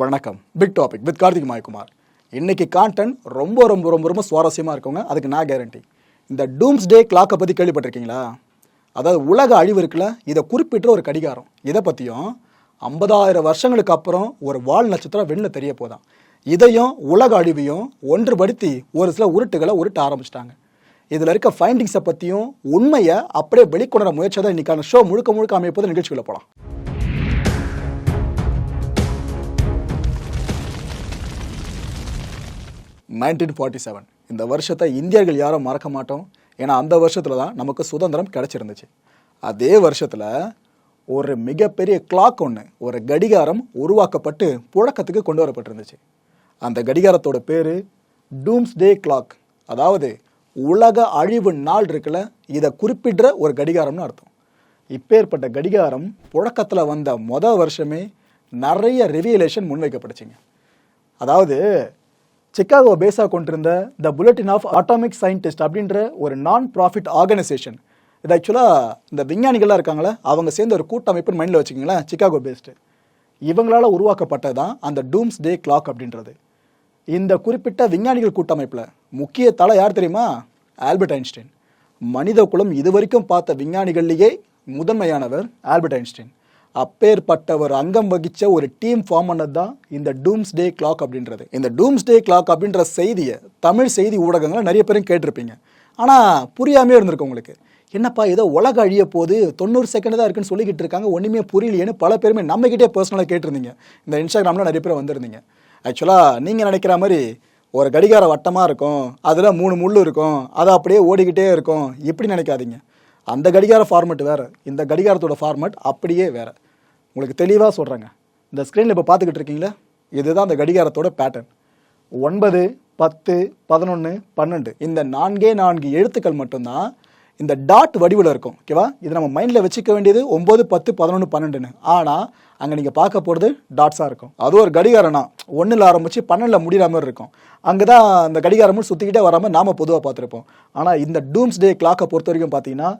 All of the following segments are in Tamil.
வணக்கம். Big topic with Karthik Mayakumar. இன்னைக்கு கான்டென்ட் ரொம்ப ரொம்ப ரொம்ப ரொம்ப சுவாரஸ்யமாக இருக்குங்க. அதுக்கு நான் கேரண்டி இந்த டூம்ஸ் டே கிளாக்கை பற்றி கேள்விப்பட்டிருக்கீங்களா? அதாவது உலக அழிவு இருக்குல்ல இதை குறிப்பிட்ட ஒரு கடிகாரம். இதை பற்றியும் ஐம்பதாயிரம் வருஷங்களுக்கு அப்புறம் ஒரு வால் நட்சத்திரம் வெளில தெரிய போதான். இதையும் உலக அழிவையும் ஒன்றுபடுத்தி ஒரு சில உருட்டுகளை உருட்ட ஆரம்பிச்சிட்டாங்க. இதில் இருக்க ஃபைண்டிங்ஸை பற்றியும் உண்மையை அப்படியே வெளிக்கொணர முயற்சி தான் இன்றைக்கான ஷோ முழுக்க முழுக்க அமைப்பது நிகழ்ச்சிகளை போகலாம் நைன்டீன் ஃபார்ட்டி செவன் இந்த வருஷத்தை இந்தியர்கள் யாரும் மறக்க மாட்டோம். ஏன்னா அந்த வருஷத்தில் தான் நமக்கு சுதந்திரம் கிடச்சிருந்துச்சு. அதே வருஷத்தில் ஒரு மிகப்பெரிய கிளாக் ஒன்று ஒரு கடிகாரம் உருவாக்கப்பட்டு புழக்கத்துக்கு கொண்டு வரப்பட்டிருந்துச்சு. அந்த கடிகாரத்தோட பேர் டூம்ஸ் டே கிளாக் அதாவது உலக அழிவு நாள் இருக்குல்ல இதை குறிப்பிடுற ஒரு கடிகாரம்னு அர்த்தம். இப்பேற்பட்ட கடிகாரம் புழக்கத்தில் வந்த மொதல் வருஷமே நிறைய ரிவியலேஷன் முன்வைக்கப்பட்டுச்சுங்க. அதாவது சிக்காகோ பேஸாக கொண்டிருந்த the bulletin of atomic scientist அப்படின்ற ஒரு நான் ப்ராஃபிட் ஆர்கனைசேஷன் இது ஆக்சுவலாக இந்த விஞ்ஞானிகள்லாம் இருக்காங்களே அவங்க சேர்ந்த ஒரு கூட்டமைப்புன்னு மைண்டில் வச்சுக்கிங்களேன் சிக்காகோ பேஸ்டு இவங்களால் உருவாக்கப்பட்டது தான் அந்த டூம்ஸ் டே கிளாக் அப்படின்றது. இந்த குறிப்பிட்ட விஞ்ஞானிகள் கூட்டமைப்பில் முக்கிய தலை யார் தெரியுமா? Albert Einstein. மனித குலம் இதுவரைக்கும் பார்த்த விஞ்ஞானிகள்லேயே முதன்மையானவர் ஆல்பர்ட் ஐன்ஸ்டைன். அப்பேற்பட்டவர் அங்கம் வகித்த ஒரு டீம் ஃபார்ம் பண்ணது தான் இந்த டூம்ஸ் டே கிளாக் அப்படின்றது. இந்த டூம்ஸ் டே கிளாக் அப்படின்ற செய்தியை தமிழ் செய்தி ஊடகங்களை நிறைய பேரும் கேட்டிருப்பீங்க. ஆனால் புரியாமே இருந்திருக்கு உங்களுக்கு. என்னப்பா ஏதோ உலக அழிய போது தொண்ணூறு செகண்ட் தான் இருக்குன்னு சொல்லிக்கிட்டு இருக்காங்க. ஒன்றுமே புரியலையேன்னு பல பேருமே நம்மகிட்டே பர்சனலாக கேட்டிருந்தீங்க. இந்த இன்ஸ்டாகிராமில் நிறைய பேர் வந்திருந்தீங்க. ஆக்சுவலாக நீங்கள் நினைக்கிற மாதிரி ஒரு கடிகார வட்டமாக இருக்கும். அதில் மூணு முள் இருக்கும். அது அப்படியே ஓடிக்கிட்டே இருக்கும். இப்படி நினைக்காதீங்க. அந்த கடிகார ஃபார்மெட் வேறு இந்த கடிகாரத்தோட ஃபார்மெட் அப்படியே வேறு. உங்களுக்கு தெளிவாக சொல்கிறேங்க இந்த ஸ்க்ரீனில் இப்போ பார்த்துக்கிட்டு இருக்கீங்களா இதுதான் அந்த கடிகாரத்தோட பேட்டர்ன் ஒன்பது பத்து பதினொன்று பன்னெண்டு. இந்த நான்கே நான்கு எழுத்துக்கள் மட்டும்தான் இந்த டாட் வடிவில் இருக்கும். ஓகேவா இது நம்ம மைண்டில் வச்சுக்க வேண்டியது ஒம்பது பத்து பதினொன்று பன்னெண்டுன்னு. ஆனால் அங்கே நீங்கள் பார்க்க போகிறது டாட்ஸாக இருக்கும். அது ஒரு கடிகாரம்னா ஒன்றில் ஆரம்பித்து பன்னெண்டில் முடிகிற மாதிரி இருக்கும். அங்கே தான் அந்த கடிகாரமும் சுற்றிக்கிட்டே வராமல் நாம் பொதுவாக பார்த்துருப்போம். ஆனால் இந்த டூம்ஸ் டே கிளாக்கை பொறுத்த வரைக்கும் பார்த்தீங்கன்னா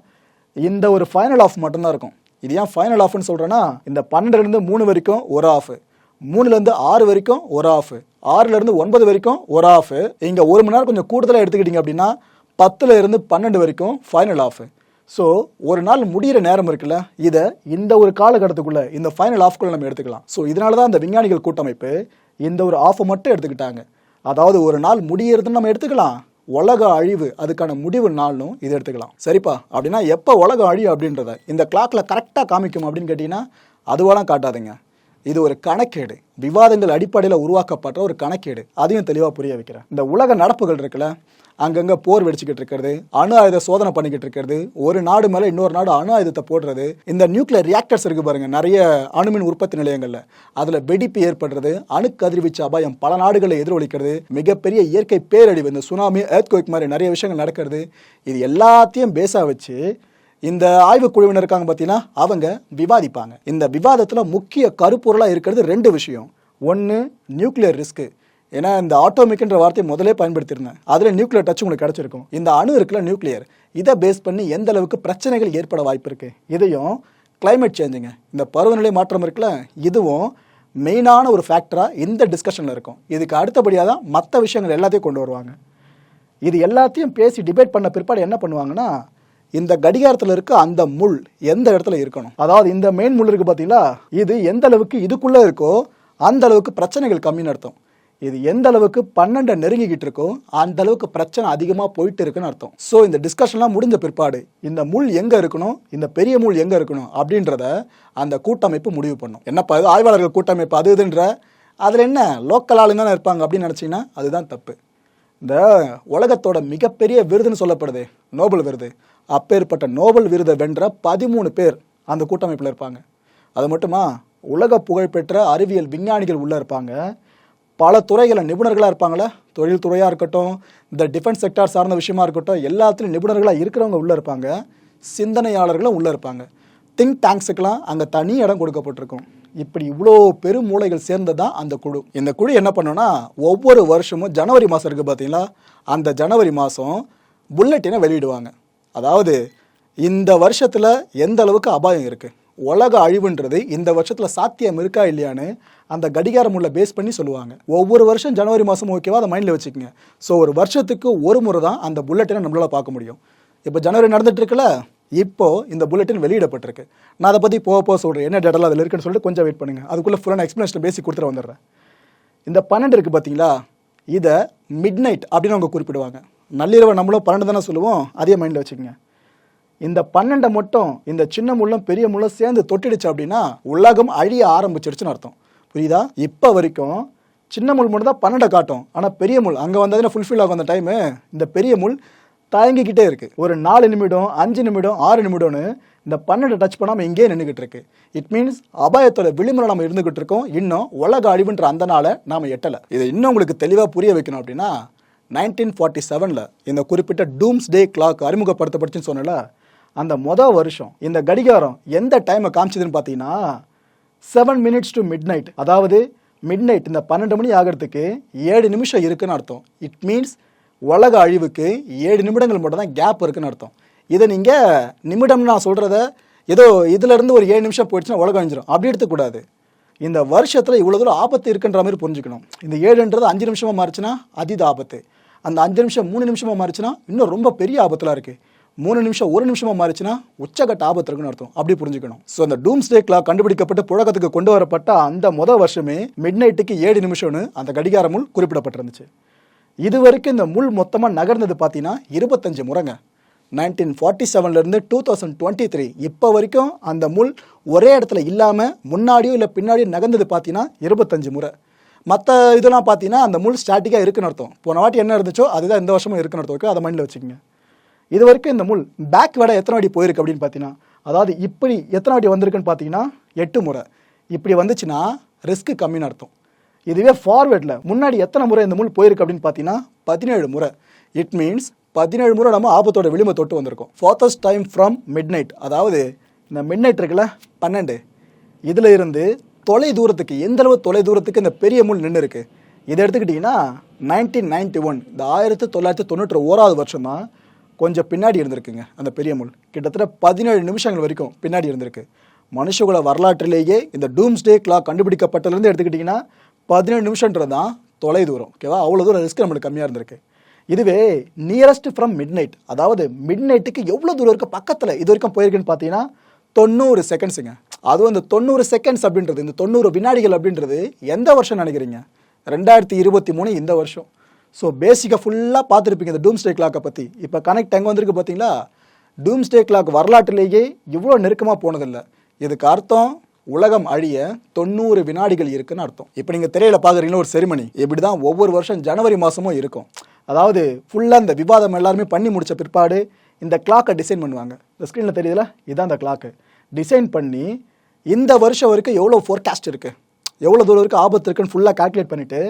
இந்த ஒரு ஃபைனல் ஆஃப் மட்டும்தான் இருக்கும். இது ஏன் ஃபைனல் ஆஃப்னு சொல்கிறேன்னா இந்த பன்னெண்டுலேருந்து மூணு வரைக்கும் ஒரு ஆஃப் மூணுலேருந்து ஆறு வரைக்கும் ஒரு ஆஃப் ஆறுலேருந்து ஒன்பது வரைக்கும் ஒரு ஆஃப் இங்கே ஒரு மணி நேரம் கொஞ்சம் கூடுதலாக எடுத்துக்கிட்டிங்க அப்படின்னா பத்துலேருந்து பன்னெண்டு வரைக்கும் ஃபைனல் ஆஃப் ஸோ ஒரு நாள் முடிகிற நேரம் இருக்குல்ல இதை இந்த ஒரு காலகட்டத்துக்குள்ளே இந்த ஃபைனல் ஆஃப்குள்ள நம்ம எடுத்துக்கலாம். ஸோ இதனால தான் இந்த விஞ்ஞானிகள் கூட்டமைப்பு இந்த ஒரு ஆஃபை மட்டும் எடுத்துக்கிட்டாங்க. அதாவது ஒரு நாள் முடியறதுன்னு நம்ம எடுத்துக்கலாம். உலக அழிவு அதுக்கான முடிவு நாள்னும் இது எடுத்துக்கலாம். சரிப்பா? அப்படின்னா எப்போ உலக அழிவு அப்படின்றத இந்த கிளாக்ல கரெக்டாக காமிக்கும் அப்படின்னு கேட்டிங்கன்னா அதுவெல்லாம் காட்டாதுங்க. இது ஒரு கணக்கேடு. விவாதங்கள் அடிப்படையில் உருவாக்கப்பட்ட ஒரு கணக்கேடு. அதையும் தெளிவாக புரிய வைக்கிறேன். இந்த உலக நடப்புகள் இருக்குல்ல அங்கங்கே போர் வெடிச்சுக்கிட்டு இருக்கிறது அணு ஆயுத சோதனை பண்ணிக்கிட்டு இருக்கிறது ஒரு நாடு மேலே இன்னொரு நாடு அணு ஆயுதத்தை போடுறது இந்த நியூக்ளியர் ரியாக்டர்ஸ் இருக்கு பாருங்க நிறைய அணுமின் உற்பத்தி நிலையங்களில். அதில் வெடிப்பு ஏற்படுறது அணு கதிர்வீச்சு அபாயம் பல நாடுகளை எதிரொலிக்கிறது மிகப்பெரிய இயற்கை பேரழிவு இந்த சுனாமி ஏர்த்குவேக் மாதிரி நிறைய விஷயங்கள் நடக்கிறது. இது எல்லாத்தையும் பேஸாக வச்சு இந்த ஆய்வு குழுவினர் இருக்காங்க பார்த்தீங்கன்னா அவங்க விவாதிப்பாங்க. இந்த விவாதத்தில் முக்கிய கருப்பொருளாக இருக்கிறது ரெண்டு விஷயம். ஒன்று நியூக்ளியர் ரிஸ்க்கு ஏன்னா இந்த ஆட்டோமிக்ன்ற வார்த்தையை முதலே பயன்படுத்தியிருந்தேன் அதில் நியூக்ளியர் டச் உங்களுக்கு கிடச்சிருக்கும். இந்த அணு இருக்குல்ல நியூக்ளியர் இதை பேஸ் பண்ணி எந்த அளவுக்கு பிரச்சனைகள் ஏற்பட வாய்ப்பு இருக்குது இதையும் கிளைமேட் சேஞ்சுங்க இந்த பருவநிலை மாற்றம் இருக்குல்ல இதுவும் மெயினான ஒரு ஃபேக்டராக இந்த டிஸ்கஷனில் இருக்கும். இதுக்கு அடுத்தபடியாக தான் மற்ற விஷயங்கள் எல்லாத்தையும் கொண்டு வருவாங்க. இது எல்லாத்தையும் பேசி டிபேட் பண்ண பிற்பாடு என்ன பண்ணுவாங்கன்னா இந்த கடிகாரத்தில் இருக்க அந்த முள் எந்த இடத்துல இருக்கணும்? அதாவது இந்த மெயின் முள் இருக்கு பார்த்தீங்களா இது எந்த அளவுக்கு இதுக்குள்ளே இருக்கோ அந்த அளவுக்கு பிரச்சனைகள் கம்மின்னு அர்த்தம். இது எந்த அளவுக்கு பன்னெண்டை நெருங்கிக்கிட்டு இருக்கோ அந்த அளவுக்கு பிரச்சனை அதிகமாக போயிட்டு இருக்குன்னு அர்த்தம். ஸோ இந்த டிஸ்கஷன்லாம் முடிஞ்ச பிற்பாடு இந்த முள் எங்கே இருக்கணும் இந்த பெரிய முள் எங்கே இருக்கணும் அப்படின்றத அந்த கூட்டமைப்பு முடிவு பண்ணும். என்னப்பா இது ஆய்வாளர்கள் கூட்டமைப்பு அது இதுன்ற அதில் என்ன லோக்கல் ஆளுங்க தானே இருப்பாங்க அப்படின்னு நினச்சிங்கன்னா அதுதான் தப்பு. இந்த உலகத்தோட மிகப்பெரிய விருதுன்னு சொல்லப்படுது நோபல் விருது. அப்பேற்பட்ட நோபல் விருதை வென்ற பதிமூணு பேர் அந்த கூட்டமைப்பில் இருப்பாங்க. அது மட்டுமா உலக புகழ்பெற்ற அறிவியல் விஞ்ஞானிகள் உள்ளே இருப்பாங்க. பல துறைகளில் நிபுணர்களாக இருப்பாங்களே? தொழில்துறையாக இருக்கட்டும் இந்த டிஃபென்ஸ் செக்டார் சார்ந்த விஷயமா இருக்கட்டும் எல்லாத்துலேயும் நிபுணர்களாக இருக்கிறவங்க உள்ளே இருப்பாங்க. சிந்தனையாளர்களும் உள்ளே இருப்பாங்க. திங்க் டேங்க்ஸுக்கெல்லாம் அங்கே தனி இடம் கொடுக்கப்பட்டிருக்கும். இப்படி இவ்வளோ பெரும் மூளைகள் சேர்ந்தது தான் அந்த குழு. இந்த குழு என்ன பண்ணுன்னா ஒவ்வொரு வருஷமும் ஜனவரி மாதம் இருக்குது பார்த்தீங்களா அந்த ஜனவரி மாதம் புல்லட்டினை வெளியிடுவாங்க. அதாவது இந்த வருஷத்தில் எந்த அளவுக்கு அபாயம் இருக்குது உலக அழிவுன்றது இந்த வருஷத்தில் சாத்தியம் இருக்கா இல்லையான்னு அந்த கடிகாரம் உள்ள பேஸ் பண்ணி சொல்லுவாங்க. ஒவ்வொரு வருஷம் ஜனவரி மாதம் ஓகேவா அதை மைண்டில் வச்சுக்கோங்க. ஸோ ஒரு வருஷத்துக்கு ஒரு முறை தான் அந்த புல்லட்டினை நம்மளால் பார்க்க முடியும். இப்போ ஜனவரி நடந்துட்டு இருக்குல்ல இப்போது இந்த புல்லட்டின் வெளியிடப்பட்டிருக்கு. நான் அதை பற்றி போக போக சொல்கிறேன் என்ன டேட்டெல்லாம் அதில் இருக்குன்னு சொல்லிட்டு கொஞ்சம் வெயிட் பண்ணுங்க. அதுக்குள்ளே ஃபுல்லான எக்ஸ்ப்ளனேஷன் பேசி கொடுத்துட்டு வந்துடுறேன். இந்த பன்னெண்டு இருக்குது பார்த்தீங்களா? இதை மிட் நைட் அப்படின்னு அவங்க குறிப்பிடுவாங்க. நள்ளிரவு நம்மளும் பன்னெண்டு தானே சொல்லுவோம்? அதே மைண்டில் வச்சுக்கோங்க. இந்த பன்னெண்டை மட்டும் இந்த சின்ன முள்ளும் பெரிய முள்ளும் சேர்ந்து தொட்டிடுச்சு அப்படின்னா உலகம் அழிய ஆரம்பிச்சிருச்சுன்னு அர்த்தம். புரியுதா? இப்போ வரைக்கும் சின்ன முள் மட்டும் தான் பன்னெண்டை காட்டும். ஆனால் பெரிய முள் அங்கே வந்ததுன்னா ஃபுல்ஃபில் ஆகும் அந்த டைமு இந்த பெரிய முள் தயங்கிக்கிட்டே இருக்கு. ஒரு நாலு நிமிடம் அஞ்சு நிமிடம் ஆறு நிமிடம்னு இந்த பன்னெண்டு டச் பண்ணாமல் இங்கேயே நின்றுக்கிட்டு இருக்கு. இட் மீன்ஸ் அபாயத்தோட விளிம்புல நம்ம இருந்துகிட்டு இருக்கோம். இன்னும் உலக அழிவுன்ற அந்த நாளை நாம எட்டலை. இதை இன்னும் உங்களுக்கு தெளிவாக புரிய வைக்கணும் அப்படின்னா நைன்டீன் ஃபார்ட்டி செவனில் இந்த குறிப்பிட்ட டூம்ஸ் டே கிளாக் அறிமுகப்படுத்தப்பட்டுச்சுன்னு சொன்னல அந்த மொதல் வருஷம் இந்த கடிகாரம் எந்த டைமை காமிச்சதுன்னு பார்த்தீங்கன்னா seven minutes to midnight அதாவது மிட் நைட் இந்த பன்னெண்டு மணி ஆகிறதுக்கு ஏழு நிமிஷம் இருக்குன்னு அர்த்தம். இட் மீன்ஸ் உலக அழிவுக்கு ஏழு நிமிடங்கள் மட்டும் தான் கேப் இருக்குன்னு அர்த்தம். இதை நீங்கள் நிமிடம் நான் சொல்கிறத ஏதோ இதுலேருந்து ஒரு ஏழு நிமிஷம் போயிடுச்சுன்னா உலகம் அழிஞ்சிடும் அப்படி எடுத்துக்கூடாது. இந்த வருஷத்தில் இவ்வளோ தூரம் ஆபத்து இருக்குன்ற மாதிரி புரிஞ்சுக்கணும். இந்த ஏழுன்றது அஞ்சு நிமிஷமாக மாறிச்சுன்னா அதீத ஆபத்து. அந்த அஞ்சு நிமிஷம் மூணு நிமிஷமாக மாறிச்சுன்னா இன்னும் ரொம்ப பெரிய ஆபத்துலாம் இருக்குது மூணு நிமிஷம் ஒரு நிமிஷமாக மாறிச்சுன்னா உச்சகட்ட ஆபத்து இருக்குன்னு அர்த்தம். அப்படி புரிஞ்சுக்கணும். ஸோ அந்த டூம்ஸ்டே கிளாக் கண்டுபிடிக்கப்பட்டு புழக்கத்துக்கு கொண்டு வரப்பட்ட அந்த முத வருஷமே மிட் நைட்டுக்கு ஏழு நிமிஷம்னு அந்த கடிகார முள் குறிப்பிடப்பட்டிருந்துச்சு. இது வரைக்கும் இந்த முள் மொத்தமாக நகர்ந்தது பார்த்தீங்கன்னா இருபத்தஞ்சு முறைங்க. நைன்டீன் ஃபார்ட்டி செவன்லேருந்து டூ தௌசண்ட் டுவெண்ட்டி த்ரீ இப்போ வரைக்கும் அந்த முள் ஒரே இடத்துல இல்லாமல் முன்னாடியோ இல்லை பின்னாடியோ நகர்ந்தது பார்த்தீங்கன்னா இருபத்தஞ்சு முறை. மற்ற இதெல்லாம் பார்த்தீங்கன்னா அந்த முள் ஸ்டாட்டிக்காக இருக்குன்னு அர்த்தம். போன வாட்டி என்ன இருந்துச்சோ அதுதான் இந்த வருஷமும் இருக்குன்னு அர்த்தம். ஓகே அதை மைண்டில் வச்சுக்கோங்க. இது வரைக்கும் இந்த முள் பேக் வேட எத்தனை வாட்டி போயிருக்கு அப்படின்னு பார்த்தீங்கன்னா அதாவது இப்படி எத்தனை வாட்டி வந்திருக்குன்னு பார்த்தீங்கன்னா எட்டு முறை. இப்படி வந்துச்சுன்னா ரிஸ்க்கு கம்மின்னு அர்த்தம். இதுவே ஃபார்வேர்டில் முன்னாடி எத்தனை முறை இந்த முள் போயிருக்கு அப்படின்னு பார்த்தீங்கன்னா பதினேழு முறை. இட் மீன்ஸ் பதினேழு முறை நம்ம ஆபத்தோட விளிம்பை தொட்டு வந்திருக்கோம். ஃபோர்த்தஸ்ட் டைம் ஃப்ரம் மிட் நைட் அதாவது இந்த மிட் நைட் இருக்குல்ல பன்னெண்டு. இதில் இருந்து தொலை தூரத்துக்கு எந்தளவு தொலை தூரத்துக்கு இந்த பெரிய முள் நின்று இருக்குது இதை எடுத்துக்கிட்டிங்கன்னா நைன்டீன் நைன்டி ஒன் இந்த ஆயிரத்தி தொள்ளாயிரத்தி தொண்ணூற்றி ஓராவது வருஷம் தான் கொஞ்சம் பின்னாடி இருந்திருக்குங்க அந்த பெரிய முள். கிட்டத்தட்ட பதினேழு நிமிஷங்கள் வரைக்கும் பின்னாடி இருந்திருக்கு. மனுஷகுல வரலாற்றிலேயே இந்த டூம்ஸ்டே கிளாக் கண்டுபிடிக்கப்பட்டதுலேருந்து எடுத்துக்கிட்டிங்கன்னா பதினேழு நிமிஷன்றது தான் தொலை தூரம். ஓகேவா? அவ்வளோ தூரம் ரிஸ்க் நம்மளுக்கு கம்மியாக இருந்திருக்கு. இதுவே நியரஸ்ட் ஃப்ரம் மிட் நைட் அதாவது மிட் நைட்டுக்கு எவ்வளோ தூரம் இருக்கு? பக்கத்தில் இது வரைக்கும் போயிருக்குன்னு பார்த்தீங்கன்னா தொண்ணூறு செகண்ட்ஸுங்க அதுவும் இந்த தொண்ணூறு செகண்ட்ஸ் அப்படின்றது இந்த தொண்ணூறு வினாடிகள் அப்படின்றது எந்த வருஷம் நினைக்கிறீங்க? ரெண்டாயிரத்தி இருபத்தி மூணு இந்த வருஷம். ஸோ பேசிக்காக ஃபுல்லாக பார்த்துருப்பீங்க இந்த டூம்ஸ்டே கிளாக்கை பற்றி இப்போ கனெக்ட் எங்கே வந்திருக்கு பார்த்தீங்களா? டூம்ஸ்டே கிளாக் வரலாற்றிலேயே இவ்வளோ நெருக்கமாக போனதில்லை. இதுக்கு அர்த்தம் உலகம் அழிய தொண்ணூறு வினாடிகள் இருக்குன்னு அர்த்தம். இப்போ நீங்கள் திரையில் பார்க்குறீங்களா ஒரு செரிமனி இப்படி தான் ஒவ்வொரு வருஷம் ஜனவரி மாதமும் இருக்கும். அதாவது ஃபுல்லாக இந்த விவாதம் எல்லாருமே பண்ணி முடித்த பிற்பாடு இந்த கிளாக்கை டிசைன் பண்ணுவாங்க. இந்த ஸ்க்ரீனில் தெரியுதுல? இதுதான் அந்த கிளாக்கு டிசைன் பண்ணி இந்த வருஷம் வரைக்கும் எவ்வளோ ஃபோர்காஸ்ட் இருக்குது எவ்வளோ தூரம் வரைக்கும் ஆபத்து இருக்குன்னு ஃபுல்லாக கால்குலேட் பண்ணிவிட்டு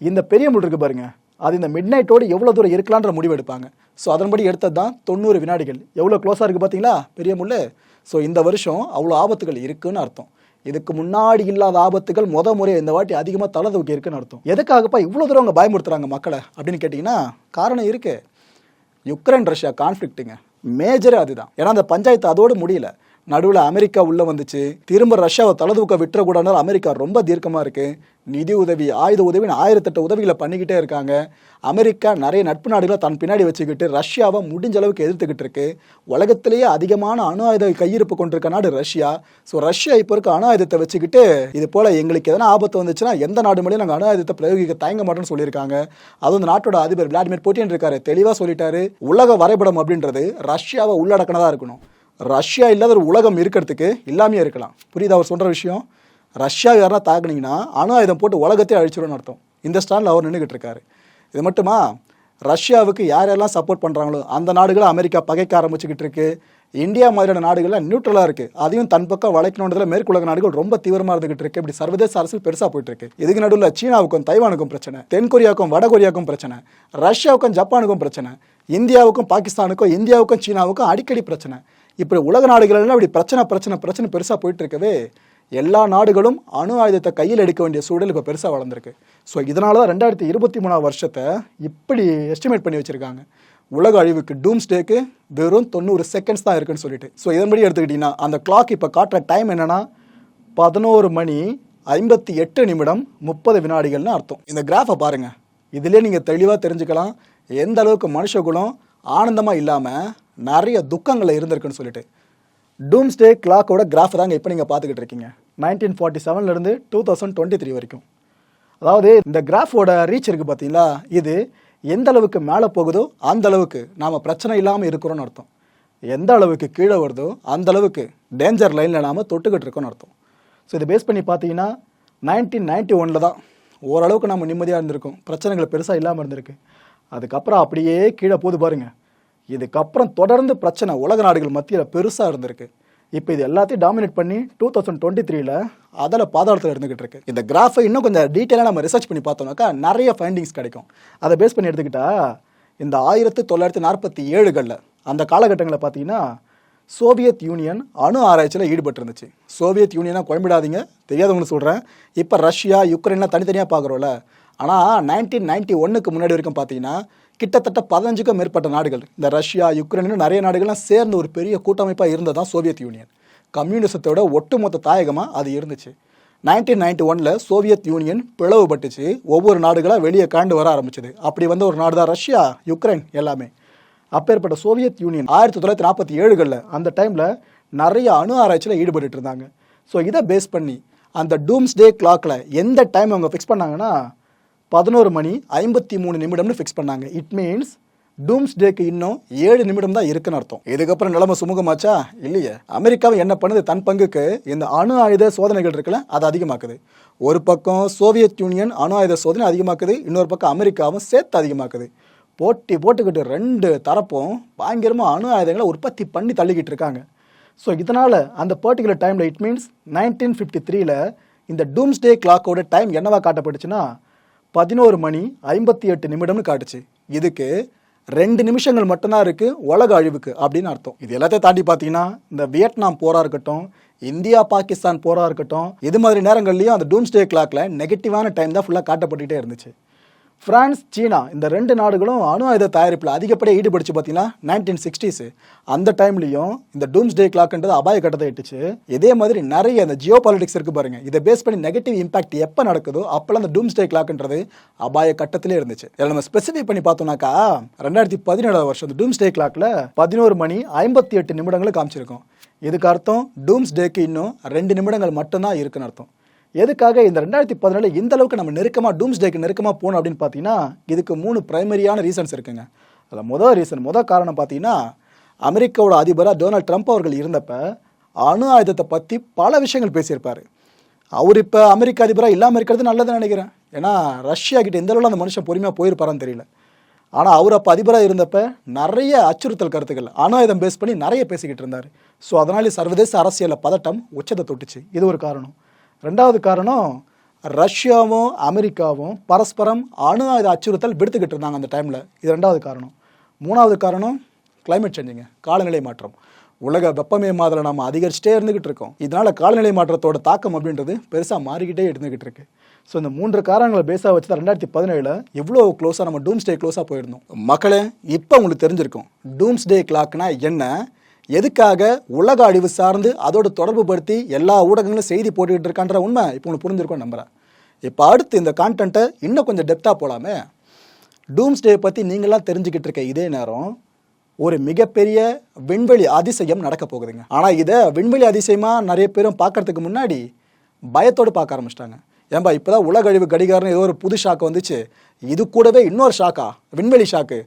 இந்த பெரிய முள் இருக்கு பாருங்க. அது இந்த மிட் நைட்டோடு எவ்வளோ தூரம் இருக்கலான்ற முடிவு எடுப்பாங்க. ஸோ அதன்படி எடுத்தது தான் தொண்ணூறு வினாடிகள். எவ்வளோ க்ளோஸாக இருக்குது பார்த்தீங்களா பெரிய முள் ஸோ இந்த வருஷம் அவ்வளோ ஆபத்துகள் இருக்குன்னு அர்த்தம். இதுக்கு முன்னாடி இல்லாத ஆபத்துகள் முத முறை இந்த வாட்டி அதிகமாக தலை தூக்கி இருக்குன்னு அர்த்தம். எதுக்காகப்பா இவ்வளோ தூரம் அவங்க பயமுறுத்துறாங்க மக்களை அப்படின்னு கேட்டிங்கன்னா காரணம் இருக்குது யுக்ரைன் ரஷ்யா கான்ஃப்ளிக்ட்டுங்க மேஜரே அதுதான். ஏன்னா அந்த பஞ்சாயத்து அதோடு முடியல. நடுவில் அமெரிக்கா உள்ள வந்துச்சு. திரும்ப ரஷ்யாவை தலதூக்க விட்டுறக்கூடாதுனால அமெரிக்கா ரொம்ப தீர்க்கமாக இருக்கு. நிதி உதவி ஆயுத உதவின்னு ஆயிரத்தெட்டு உதவிகளை பண்ணிக்கிட்டே இருக்காங்க. அமெரிக்கா நிறைய நட்பு நாடுகளை தன் பின்னாடி வச்சுக்கிட்டு ரஷ்யாவை முடிஞ்ச அளவுக்கு எதிர்த்துக்கிட்டு இருக்கு. உலகத்திலேயே அதிகமான அணு ஆயுத கையிருப்பு கொண்டிருக்க நாடு ரஷ்யா. ஸோ ரஷ்யா இப்போ இருக்க அணு ஆயுதத்தை வச்சுக்கிட்டு இது போல எங்களுக்கு எதனா ஆபத்து வந்துச்சுன்னா எந்த நாடு மேலேயும் நாங்கள் அணு ஆயுதத்தை பிரயோகிக்க தயங்க மாட்டோம்னு சொல்லியிருக்காங்க. அதுவும் இந்த நாட்டோட அதிபர் விளாடிமிர் புட்டின் இருக்காரு. தெளிவாக சொல்லிட்டாரு. உலக வரைபடம் அப்படின்றது ரஷ்யாவை உள்ளடக்கினதா இருக்கணும். ரஷ்யா இல்லாத ஒரு உலகம் இருக்கிறதுக்கு இல்லாமையே இருக்கலாம். புரியுதா அவர் சொல்கிற விஷயம்? ரஷ்யா யாரா தாக்குனீங்கன்னா அணு ஆயுதம் போட்டு உலகத்தையே அழிச்சிடும்னு அர்த்தம். இந்த ஸ்டாண்டில் அவர் நின்றுக்கிட்டு இருக்காரு. இது மட்டுமா? ரஷ்யாவுக்கு யார் யாரெல்லாம் சப்போர்ட் பண்ணுறாங்களோ அந்த நாடுகளை அமெரிக்கா பகைக்க ஆரம்பிச்சுக்கிட்டு இருக்கு. இந்தியா மாதிரியான நாடுகள்லாம் நியூட்ரலாக இருக்குது அதையும் தன் பக்கம் வளைக்கணுன்றதுல மேற்குலக நாடுகள் ரொம்ப தீவிரமாக இருந்துகிட்டு இருக்கு. இப்படி சர்வதேச அரசியல் பெருசாக போயிட்டு இருக்கு. இதுக்கு நடுவில் சீனாவுக்கும் தைவானுக்கும் பிரச்சனை. தென்கொரியாவுக்கும் வடகொரியாவுக்கும் வட கொரியாவுக்கும் பிரச்சனை. ரஷ்யாவுக்கும் ஜப்பானுக்கும் பிரச்சனை. இந்தியாவுக்கும் பாகிஸ்தானுக்கும் இந்தியாவுக்கும் சீனாவுக்கும் அடிக்கடி பிரச்சனை. இப்படி உலக நாடுகளெல்லாம் இப்படி பிரச்சனை பிரச்சனை பிரச்சனை பெருசாக போயிட்டு இருக்கவே எல்லா நாடுகளும் அணு ஆயுதத்தை கையில் எடுக்க வேண்டிய சூழல் இப்போ பெருசாக வளர்ந்துருக்கு. ஸோ இதனால தான் ரெண்டாயிரத்தி இருபத்தி மூணாவது வருஷத்தை இப்படி எஸ்டிமேட் பண்ணி வச்சுருக்காங்க. உலக அழிவுக்கு டூம்ஸ்டேக்கு வெறும் தொண்ணூறு செகண்ட்ஸ் தான் இருக்குன்னு சொல்லிட்டு. ஸோ இதன்படி எடுத்துக்கிட்டிங்கன்னா அந்த கிளாக் இப்போ காட்டுற டைம் என்னென்னா பதினோரு மணி ஐம்பத்தி எட்டு நிமிடம் முப்பது வினாடிகள்னு அர்த்தம். இந்த கிராஃபை பாருங்கள் இதிலே நீங்கள் தெளிவாக தெரிஞ்சுக்கலாம். எந்த அளவுக்கு மனுஷகுலம் ஆனந்தமாக இல்லாமல் நிறைய துக்கங்களை இருந்திருக்குன்னு சொல்லிட்டு. டூம்ஸ்டே கிளாக்கோட கிராஃப் தாங்க இப்போ நீங்கள் பார்த்துக்கிட்டு இருக்கீங்க. நைன்டீன் ஃபார்ட்டி செவன்லேருந்து டூ தௌசண்ட் டுவெண்ட்டி த்ரீ வரைக்கும். அதாவது இந்த கிராஃபோட ரீச் இருக்குது பார்த்தீங்களா? இது எந்த அளவுக்கு மேலே போகுதோ அந்த அளவுக்கு நாம் பிரச்சனை இல்லாமல் இருக்கிறோன்னு அர்த்தம். எந்த அளவுக்கு கீழே வருதோ அந்த அளவுக்கு டேஞ்சர் லைனில் நாம் தொட்டுக்கிட்டு இருக்கோம்னு அர்த்தம். ஸோ இதை பேஸ் பண்ணி பார்த்தீங்கன்னா நைன்டீன் நைன்டி ஒனில் தான் ஓரளவுக்கு நம்ம நிம்மதியாக இருந்திருக்கோம். பிரச்சனைகள் பெருசாக இல்லாமல் இருந்திருக்கு. அதுக்கப்புறம் அப்படியே கீழே போகுது பாருங்கள் இதுக்கப்புறம் தொடர்ந்து பிரச்சனை உலக நாடுகள் மத்தியில் பெருசாக இருந்திருக்கு. இப்போ இது எல்லாத்தையும் டாமினேட் பண்ணி டூ தௌசண்ட் டுவெண்ட்டி த்ரீல அதில் பாதாளத்தில் இருந்துகிட்டு இருக்கு. இந்த கிராஃபை இன்னும் கொஞ்சம் டீட்டெயிலாக நம்ம ரிசர்ச் பண்ணி பார்த்தோம்னாக்கா நிறைய ஃபைண்டிங்ஸ் கிடைக்கும். அதை பேஸ் பண்ணி எடுத்துக்கிட்டா இந்த ஆயிரத்தி தொள்ளாயிரத்தி நாற்பத்தி ஏழுகளில் அந்த காலகட்டங்களில் பார்த்தீங்கன்னா சோவியத் யூனியன் அணு ஆராய்ச்சியில் ஈடுபட்டு இருந்துச்சு சோவியத் யூனியனாக குழம்பிடாதீங்க. தெரியாதவங்களுக்கு சொல்கிறேன் இப்போ ரஷ்யா யுக்ரைன்லாம் தனித்தனியாக பார்க்குறோம்ல. ஆனால் நைன்டீன் நைன்டி ஒன்னுக்கு முன்னாடி வரைக்கும் பார்த்தீங்கன்னா கிட்டத்தட்ட பதினஞ்சுக்கும் மேற்பட்ட நாடுகள் இந்த ரஷ்யா யுக்ரைன் நிறைய நாடுகள்லாம் சேர்ந்து ஒரு பெரிய கூட்டமைப்பாக இருந்ததான் சோவியத் யூனியன். கம்யூனிசத்தோட ஒட்டுமொத்த தாயகமாக அது இருந்துச்சு. நைன்டீன் நைன்டி ஒனில் சோவியத் யூனியன் பிளவுபட்டுச்சு. ஒவ்வொரு நாடுகளாக வெளியே காண்டு வர ஆரம்பிச்சது. அப்படி வந்த ஒரு நாடு தான் ரஷ்யா யுக்ரைன் எல்லாமே. அப்பேற்பட்ட சோவியத் யூனியன் ஆயிரத்தி தொள்ளாயிரத்தி நாற்பத்தி ஏழுகளில் அந்த டைமில் நிறைய அணு ஆராய்ச்சியில் ஈடுபட்டு இருந்தாங்க. ஸோ இதை பேஸ் பண்ணி அந்த டூம்ஸ் டே கிளாக்கில் எந்த டைம் அவங்க ஃபிக்ஸ் பண்ணாங்கன்னா பதினோரு மணி ஐம்பத்தி மூணு நிமிடம்னு ஃபிக்ஸ் பண்ணாங்க. இட் மீன்ஸ் டூம்ஸ் டேக்கு இன்னும் ஏழு நிமிடம் தான் இருக்குன்னு அர்த்தம். இதுக்கப்புறம் நிலைமை சுமூகமாச்சா? இல்லையே. அமெரிக்காவை என்ன பண்ணுது? தன் பங்குக்கு இந்த அணு ஆயுத சோதனைகள் இருக்குல்ல அது அதிகமாக்குது. ஒரு பக்கம் சோவியத் யூனியன் அணு ஆயுத சோதனை அதிகமாக்குது இன்னொரு பக்கம் அமெரிக்காவும் சேர்த்து அதிகமாக்குது. போட்டி போட்டுக்கிட்டு ரெண்டு தரப்பும் பயங்கரமாக அணு ஆயுதங்களை உற்பத்தி பண்ணி தள்ளிக்கிட்டு இருக்காங்க. ஸோ இதனால் அந்த பர்டிகுலர் டைமில் இட் மீன்ஸ் நைன்டீன் ஃபிஃப்டி த்ரீல இந்த டூம்ஸ்டே கிளாக்கோட டைம் என்னவா காட்டப்பட்டுச்சுன்னா பதினோரு மணி ஐம்பத்தி எட்டு நிமிடம்னு காட்டுச்சு. இதுக்கு ரெண்டு நிமிஷங்கள் மட்டும்தான் இருக்குது உலக அழிவுக்கு அப்படின்னு அர்த்தம். இது எல்லாத்தையும் தாண்டி பார்த்தீங்கன்னா இந்த வியட்நாம் போராக இருக்கட்டும் இந்தியா பாகிஸ்தான் போராக இருக்கட்டும் இது மாதிரி நேரங்கள்லையும் அந்த டூம்ஸ்டே கிளாக்ல நெகட்டிவான டைம் தான் ஃபுல்லாக காட்டப்பட்டுகிட்டே இருந்துச்சு. பிரான்ஸ் சீனா இந்த ரெண்டு நாடுகளும் அணு ஆயுத தயாரிப்பில் அதிகப்படியாக ஈடுபடுச்சு பார்த்தீங்கன்னா நைன்டீன் சிக்ஸ்டீஸு அந்த டைம்லையும் இந்த டூம்ஸ் டே கிளாக்ன்றது அபாய கட்டத்தை எட்டுச்சு. இதே மாதிரி நிறைய இந்த ஜியோ பாலிடிக்ஸ் இருக்குது பாருங்கள் இதை பேஸ் பண்ணி நெகட்டிவ் இம்பாக்ட் எப்போ நடக்குதோ அப்போல்லாம் அந்த டூம்ஸ் டே கிளாக்ன்றது அபாய கட்டத்திலே இருந்துச்சு. இதில் நம்ம ஸ்பெசிஃபிக் பண்ணி பார்த்தோம்னாக்கா ரெண்டாயிரத்தி பதினேழாவது வருஷம் இந்த டூம்ஸ் டே கிளாக்ல பதினோரு மணி ஐம்பத்தி எட்டு நிமிடங்களை காமிச்சிருக்கோம். இதுக்கு அர்த்தம் டூம்ஸ் டேக்கு இன்னும் ரெண்டு நிமிடங்கள் மட்டும்தான் இருக்குன்னு அர்த்தம். எதுக்காக இந்த ரெண்டாயிரத்தி பதினேழு இந்த அளவுக்கு நம்ம நெருக்கமாக டூம்ஸ் டேக்கு நெருக்கமாக போகணும் அப்படின்னு பார்த்தீங்கன்னா இதுக்கு மூணு பிரைமரியான ரீசன்ஸ் இருக்குங்க. அதில் முதல் ரீசன் முதல் காரணம் பார்த்தீங்கன்னா அமெரிக்காவோட அதிபராக டொனால்ட் ட்ரம்ப் அவர்கள் இருந்தப்ப அணு ஆயுதத்தை பற்றி பல விஷயங்கள் பேசியிருப்பார். அவர் இப்போ அமெரிக்க அதிபராக இல்லாமல் இருக்கிறது நல்லதுன்னு நினைக்கிறேன். ஏன்னா ரஷ்யா கிட்ட எந்த அளவில் அந்த மனுஷன் பொறுமையாக போயிருப்பாரான்னு தெரியல. ஆனால் அவர் அப்போ அதிபராக இருந்தப்ப நிறைய அச்சுறுத்தல் கருத்துக்கள் அணு ஆயுதம் பேஸ் பண்ணி நிறைய பேசிக்கிட்டு இருந்தார். ஸோ அதனாலே சர்வதேச அரசியலில் பதட்டம் உச்சத்தை தொட்டுச்சு. இது ஒரு காரணம். ரெண்டாவது காரணம் ரஷ்யாவும் அமெரிக்காவும் பரஸ்பரம் அணு ஆயுத அச்சுறுத்தல் விடுத்துக்கிட்டு இருந்தாங்க அந்த டைமில் இது ரெண்டாவது காரணம். மூணாவது காரணம் கிளைமேட் சேஞ்சுங்க காலநிலை மாற்றம். உலக வெப்பமயமாதலை நம்ம அதிகரிச்சுட்டே இருந்துக்கிட்டு இருக்கோம். இதனால் காலநிலை மாற்றத்தோட தாக்கம் அப்படின்றது பெருசாக மாறிக்கிட்டே இருந்துக்கிட்டு இருக்கு ஸோ இந்த மூன்று காரணங்களை பேஸாக வச்சு தான் ரெண்டாயிரத்தி பதினேழில் எவ்வளோ க்ளோஸாக நம்ம டூம்ஸ்டே க்ளோஸாக போயிருந்தோம். மக்களே இப்போ உங்களுக்கு தெரிஞ்சிருக்கும். டூம்ஸ் டே கிளாக்னா என்ன? எதுக்காக உலக அழிவு சார்ந்து அதோட தொடர்பு படுத்தி எல்லா ஊடகங்களும் செய்தி போட்டுக்கிட்டு இருக்கான்ற உண்மை இப்போ உங்களுக்கு புரிஞ்சிருக்கோம் நம்புகிறேன் இப்போ அடுத்து இந்த கான்டென்ட்டை இன்னும் கொஞ்சம் டெப்த்தாக போகலாமே டூம்ஸ்டே பற்றி நீங்களாம் தெரிஞ்சுக்கிட்டு இருக்க இதே நேரம் ஒரு மிகப்பெரிய விண்வெளி அதிசயம் நடக்க போகுதுங்க. ஆனால் இதை விண்வெளி அதிசயமாக நிறைய பேரும் பார்க்கறதுக்கு முன்னாடி பயத்தோடு பார்க்க ஆரம்பிச்சிட்டாங்க. ஏன்பா இப்போ தான் உலக அழிவு கடிகாரம்னு ஏதோ ஒரு புது ஷாக்கு வந்துச்சு. இது கூடவே இன்னொரு ஷாக்கா விண்வெளி ஷாக்கு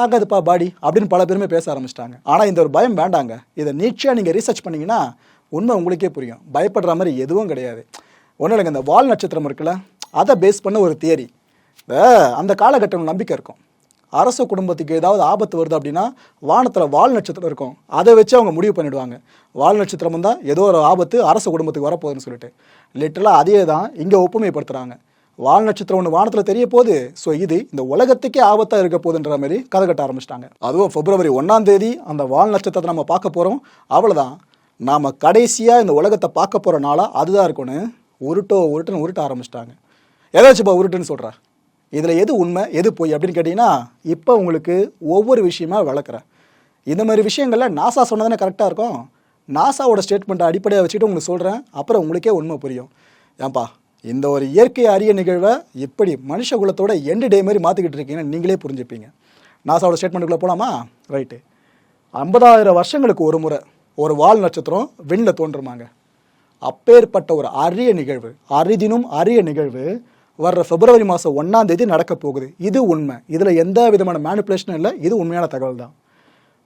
தாக்காதுப்பா பாடி அப்படின்னு பல பேருமே பேச ஆரம்பிச்சிட்டாங்க. ஆனால் இந்த ஒரு பயம் வேண்டாங்க. இதை நீட்சியாக நீங்கள் ரீசர்ச் பண்ணிங்கன்னா உண்மை உங்களுக்கே புரியும். பயப்படுற மாதிரி எதுவும் கிடையாது. ஒன்றும் இல்லைங்க இந்த வால் நட்சத்திரம் இருக்குல்ல அதை பேஸ் பண்ண ஒரு தியரி அந்த காலகட்டம் நம்பிக்கை இருக்கும். அரச குடும்பத்துக்கு ஏதாவது ஆபத்து வருது அப்படின்னா வானத்தில் வால் நட்சத்திரம் இருக்கும். அதை வச்சு அவங்க முடிவு பண்ணிடுவாங்க. வால் நட்சத்திரம் தான் ஏதோ ஒரு ஆபத்து அரச குடும்பத்துக்கு வரப்போகுதுன்னு சொல்லிட்டு. லிட்டரலாக அதே தான் இங்கே ஒப்புமைப்படுத்துகிறாங்க வால் நட்சத்திரம் ஒன்று வானத்தில் தெரிய போகுது ஸோ இது இந்த உலகத்துக்கே ஆபத்தாக இருக்க போகுதுன்ற மாதிரி கதை கட்ட ஆரம்பிச்சிட்டாங்க. அதுவும் பிப்ரவரி ஒன்றாம் தேதி அந்த வால் நட்சத்திரத்தை நம்ம பார்க்க போகிறோம் அவ்வளோதான் நாம் கடைசியாக இந்த உலகத்தை பார்க்க போகிற நாளாக அதுதான் இருக்கும்னு உருட்டோ உருட்டுன்னு உருட்ட ஆரம்பிச்சிட்டாங்க. ஏதாச்சும்ப்பா உருட்டுன்னு சொல்கிறேன் இதில் எது உண்மை எது பொய் அப்படின்னு கேட்டிங்கன்னா இப்போ உங்களுக்கு ஒவ்வொரு விஷயமா விளக்குறேன் இந்த மாதிரி விஷயங்களில் நாசா சொன்னதானே கரெக்டாக இருக்கும். நாசாவோட ஸ்டேட்மெண்ட்டை அடிப்படையாக வச்சுட்டு உங்களுக்கு சொல்கிறேன் அப்புறம் உங்களுக்கே உண்மை புரியும். ஏன்பா இந்த ஒரு இயற்கை அரிய நிகழ்வை எப்படி மனுஷ குலத்தோட எண்டு டே மாதிரி மாற்றிக்கிட்டு இருக்கீங்கன்னு நீங்களே புரிஞ்சுப்பீங்க. நாசாவோட ஸ்டேட்மெண்ட்டுக்குள்ளே போகலாமா ரைட்டு ஐம்பதாயிரம் வருஷங்களுக்கு ஒரு முறை ஒரு வால் நட்சத்திரம் விண்ணில் தோன்றுமாங்க. அப்பேற்பட்ட ஒரு அரிய நிகழ்வு அரிதினும் அரிய நிகழ்வு வர்ற பிப்ரவரி மாதம் ஒன்றாம் தேதி நடக்க போகுது. இது உண்மை. இதில் எந்த விதமான மேனிப்புலேஷனும் இல்லை. இது உண்மையான தகவல் தான்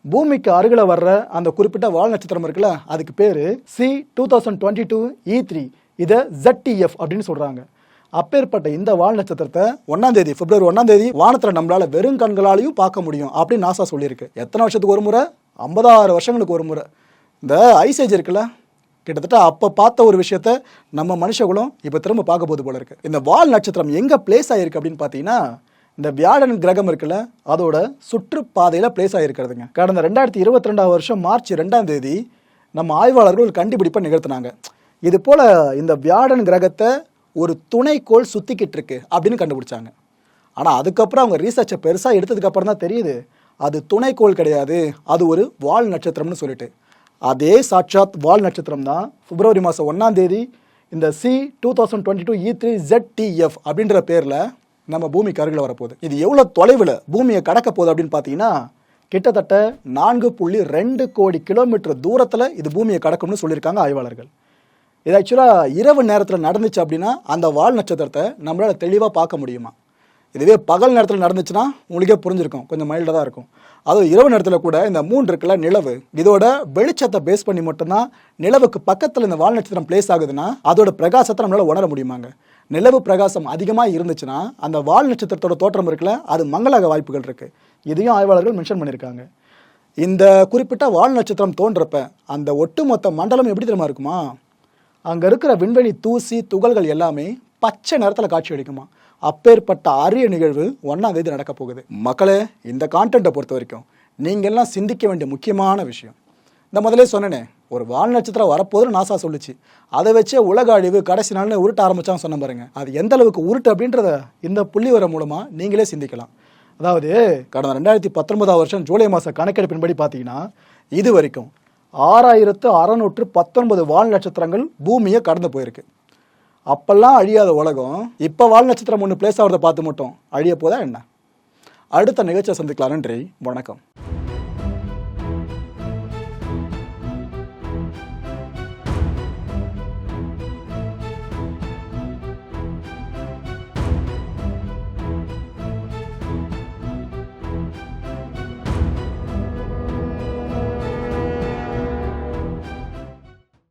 பூமிக்கு அருகில் வர்ற அந்த குறிப்பிட்ட வால் நட்சத்திரம் இருக்குல்ல அதுக்கு பேர் C two thousand twenty two E three இதை ஜட்டிஎஃப் அப்படின்னு சொல்கிறாங்க அப்பேற்பட்ட இந்த வால் நட்சத்திரத்தை ஒன்றாம் தேதி பிப்ரவரி ஒன்றாம் தேதி வானத்தில் நம்மளால வெறும் கண்களாலையும் பார்க்க முடியும் அப்படின்னு நாசா சொல்லியிருக்கு. எத்தனை வருஷத்துக்கு ஒரு முறை? ஐம்பதாயிரம் வருஷங்களுக்கு ஒரு முறை. இந்த ஐசேஜ் இருக்குல்ல கிட்டத்தட்ட அப்போ பார்த்த ஒரு விஷயத்த நம்ம மனுஷகுலம் இப்போ திரும்ப பார்க்க போது போல இருக்கு. இந்த வால் நட்சத்திரம் எங்கே பிளேஸ் ஆகிருக்கு அப்படின்னு பார்த்தீங்கன்னா இந்த வியாழன் கிரகம் இருக்குல்ல அதோட சுற்றுப்பாதையில் பிளேஸ் ஆகிருக்கிறதுங்க கடந்த ரெண்டாயிரத்தி இருபத்தி ரெண்டாவது வருஷம் மார்ச் ரெண்டாம் தேதி நம்ம ஆய்வாளர்கள் ஒரு கண்டுபிடிப்பை நிகழ்த்தினாங்க. இது போல இந்த வியாழன் கிரகத்தை ஒரு துணைக்கோள் சுத்திக்கிட்டு இருக்கு அப்படின்னு கண்டுபிடிச்சாங்க. ஆனால் அதுக்கப்புறம் அவங்க ரீசர்ச்சை பெருசாக எடுத்ததுக்கப்புறம் தான் தெரியுது. அது துணைக்கோள் கிடையாது. அது ஒரு வால் நட்சத்திரம்னு சொல்லிட்டு. அதே சாட்சாத் வால் நட்சத்திரம் தான் பிப்ரவரி மாதம் ஒன்றாம் தேதி இந்த C two thousand twenty two E three Z TF அப்படின்ற பேரில் நம்ம பூமிக்கு அருகில் வரப்போகுது. இது எவ்வளோ தொலைவில் பூமியை கடக்க போகுது அப்படின்னு பார்த்தீங்கன்னா கிட்டத்தட்ட நான்கு புள்ளி ரெண்டு கோடி கிலோமீட்டர் தூரத்தில் இது பூமியை கடக்கும்னு சொல்லியிருக்காங்க ஆய்வாளர்கள். இது ஆக்சுவலாக இரவு நேரத்தில் நடந்துச்சு அப்படின்னா அந்த வால் நட்சத்திரத்தை நம்மளால் தெளிவாக பார்க்க முடியுமா? இதுவே பகல் நேரத்தில் நடந்துச்சுன்னா உங்களுக்கே புரிஞ்சிருக்கும். கொஞ்சம் மைல்டாக தான் இருக்கும். அதுவும் இரவு நேரத்தில் கூட இந்த மூன்று இருக்குல்ல நிலவு. இதோட வெளிச்சத்தை பேஸ் பண்ணி மட்டும்தான் நிலவுக்கு பக்கத்தில் இந்த வால் நட்சத்திரம் பிளேஸ் ஆகுதுன்னா அதோட பிரகாசத்தை நம்மளால் உணர முடியுமாங்க? நிலவு பிரகாசம் அதிகமாக இருந்துச்சுன்னா அந்த வால் நட்சத்திரத்தோட தோற்றம் இருக்குல்ல அது மங்களாக வாய்ப்புகள் இருக்குது இதையும் ஆய்வாளர்கள் மென்ஷன் பண்ணியிருக்காங்க இந்த குறிப்பிட்ட வால் நட்சத்திரம் தோன்றப்ப அந்த ஒட்டுமொத்த மண்டலம் எப்படி தெரியுமா இருக்குமா? அங்கே இருக்கிற விண்வெளி தூசி துகள்கள் எல்லாமே பச்சை நிறத்தில் காட்சி அளிக்குமா? அப்பேற்பட்ட அரிய நிகழ்வு ஒன்றாம் தேதி நடக்க போகுது. மக்களே இந்த கான்டென்ட்டை பொறுத்த வரைக்கும் நீங்கள்லாம் சிந்திக்க வேண்டிய முக்கியமான விஷயம். இந்த முதலே சொன்னேனே ஒரு வால் நட்சத்திரம் வரப்போதுன்னு நாசா சொல்லுச்சு. அதை வச்சே உலக அழிவு கடைசி நாள்னு உருட்ட ஆரம்பிச்சான்னு சொன்ன பாருங்க. அது எந்த அளவுக்கு உருட்டு அப்படின்றத இந்த புள்ளி வர மூலமா நீங்களே சிந்திக்கலாம். அதாவது கடந்த ரெண்டாயிரத்தி பத்தொன்பதாம் வருஷம் ஜூலை மாத கணக்கெடுப்பின்படி பார்த்தீங்கன்னா இது வரைக்கும் ஆறாயிரத்து அறநூற்று பத்தொன்பது வால் நட்சத்திரங்கள் பூமியை கடந்து போயிருக்கு. அப்பெல்லாம் அழியாத உலகம் இப்போ வால் நட்சத்திரம் ஒன்று பிளேஸ் ஆகிறத பார்த்து மட்டும் அழிய போதா என்ன? அடுத்த நிகழ்ச்சியை சந்திக்கலாம். நன்றி வணக்கம்.